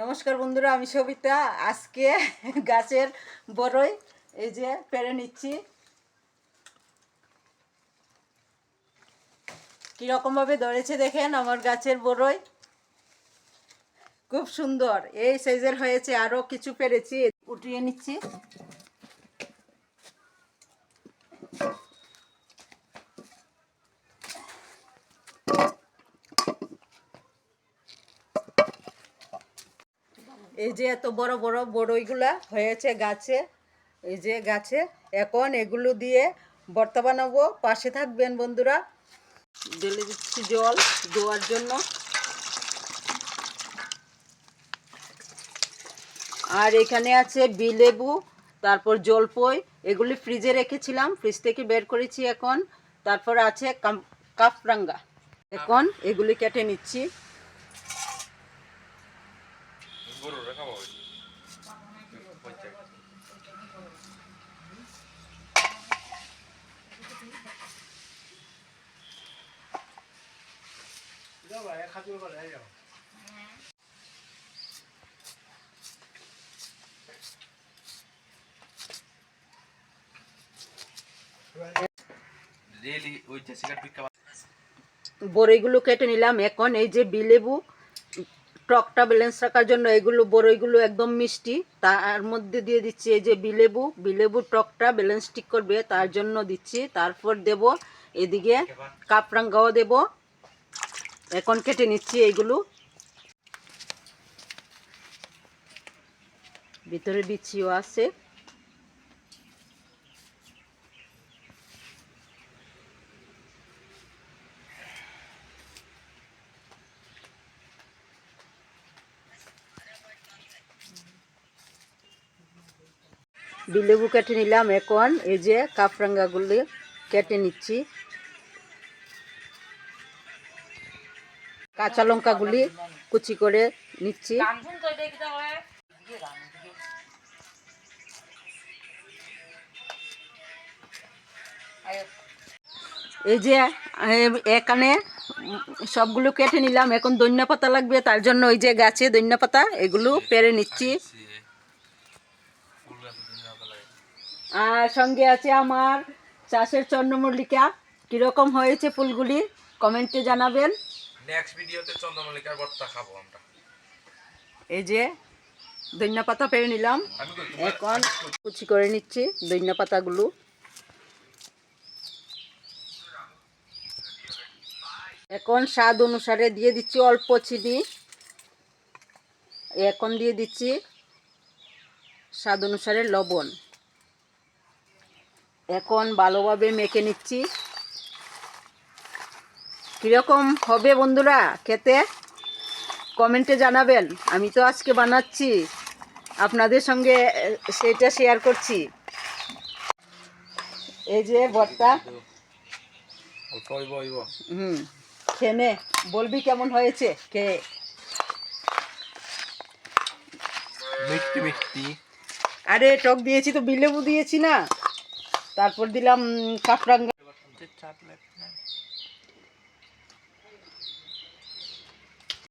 নমস্কার বন্ধুরা, আমি সবিতা। আজকে গাছের বড়ই এই যে পেরে নিচ্ছি। কীরকমভাবে ধরেছে দেখেন আমার গাছের বড়ই। খুব সুন্দর, এই সাইজের হয়েছে, আরও কিছু পেরেছি। উঠিয়ে নিচ্ছি। এই যে এত বড় বড় বড়ইগুলা হয়েছে গাছে, এই যে গাছে, এখন এগুলো দিয়ে ভর্তা বানাবো। পাশে থাকবেন বন্ধুরা। ঢেলে দিচ্ছি জল দেওয়ার জন্য। আর এখানে আছে বিলেবু, তারপর জলপই, এগুলি ফ্রিজে রেখেছিলাম ফ্রিজ থেকে বের করেছি এখন। তারপর আছে কাফরাঙ্গা। এখন এগুলি কেটে নিচ্ছি। গরু রেখা পাবো রেলি ওই যে সিগারেট পিকা বড়ইগুলো কেটে নিলাম। এখন এই যে বিলেবু টকটা ব্যালেন্স রাখার জন্য এগুলো, বড়ইগুলো একদম মিষ্টি। তার মধ্যে দিয়ে দিচ্ছি এই যে বিলেবু। বিলেবু টকটা ব্যালেন্স ঠিক করবে, তার জন্য দিচ্ছি। তারপর দেব এদিকে কাপরাঙ্গাও দেব। এখন কেটে নিচ্ছি এইগুলো। ভিতরে বিচিও আছে। বিলেবু কেটে নিলাম এখন, এই যে কাপরাঙ্গাগুলি কেটে নিচ্ছি। কাঁচা লঙ্কাগুলি কুচি করে নিচ্ছি। এই যে এখানে সবগুলো কেটে নিলাম। এখন ধনিয়া পাতা লাগবে, তার জন্য ওই যে গাছে ধনিয়া পাতা এগুলো পেরে নিচ্ছি। আর সঙ্গে আছে আমার চাষের চন্দ্রমল্লিকা। কীরকম হয়েছে ফুলগুলি? কমেন্টে জানাবেন। নেক্সট ভিডিওতে চন্দ্রমল্লিকার ভর্তা খাব আমরা। এই যে ধনিয়া পাতা পেরে নিলাম। এখন কুচি করে নিচ্ছি ধনিয়া পাতাগুলো। এখন স্বাদ অনুসারে দিয়ে দিচ্ছি অল্প চিনি। এখন দিয়ে দিচ্ছি স্বাদ অনুসারে লবণ। এখন ভালোভাবে মেখে নিচ্ছি। কীরকম হবে বন্ধুরা খেতে? কমেন্টে জানাবেন। আমি তো আজকে বানাচ্ছি। আপনাদের সঙ্গে সেটা শেয়ার করছি। এই যে ভর্তা। হুম খেনে। বলবি কেমন হয়েছে? কে মিষ্টি মিষ্টি। আরে টক দিয়েছি তো বিলেবু দিয়েছি না। তারপর দিলাম লাগবে